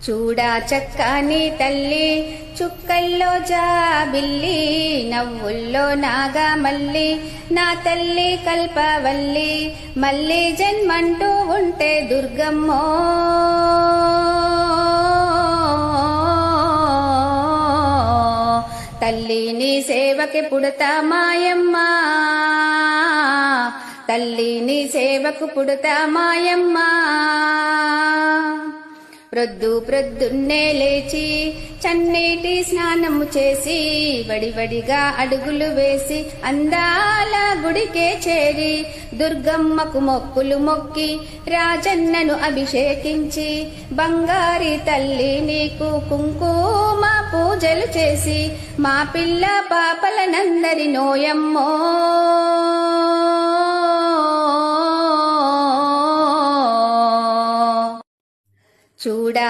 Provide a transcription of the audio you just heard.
చూడా చక్కని తల్లి చుక్కల్లో జాబిల్లి నవ్వుల్లో నాగమల్లి నా తల్లి కల్పవల్లి మళ్ళీ జన్మంటూ ఉంటే దుర్గమ్మో. తల్లి నీ సేవకి పుడతా మాయమ్మా. తల్లి నీ సేవకు పుడతా మాయమ్మా. ప్రొద్దు ప్రొద్దున్నే లేచి చన్నీటి స్నానము చేసి వడివడిగా అడుగులు వేసి అందాల గుడికే చేరి దుర్గమ్మకు మొక్కులు మొక్కి రాజన్నను అభిషేకించి బంగారి తల్లి నీకు కుంకుమ పూజలు చేసి మా పిల్ల పాపలనందరి నోయమ్మో చూడా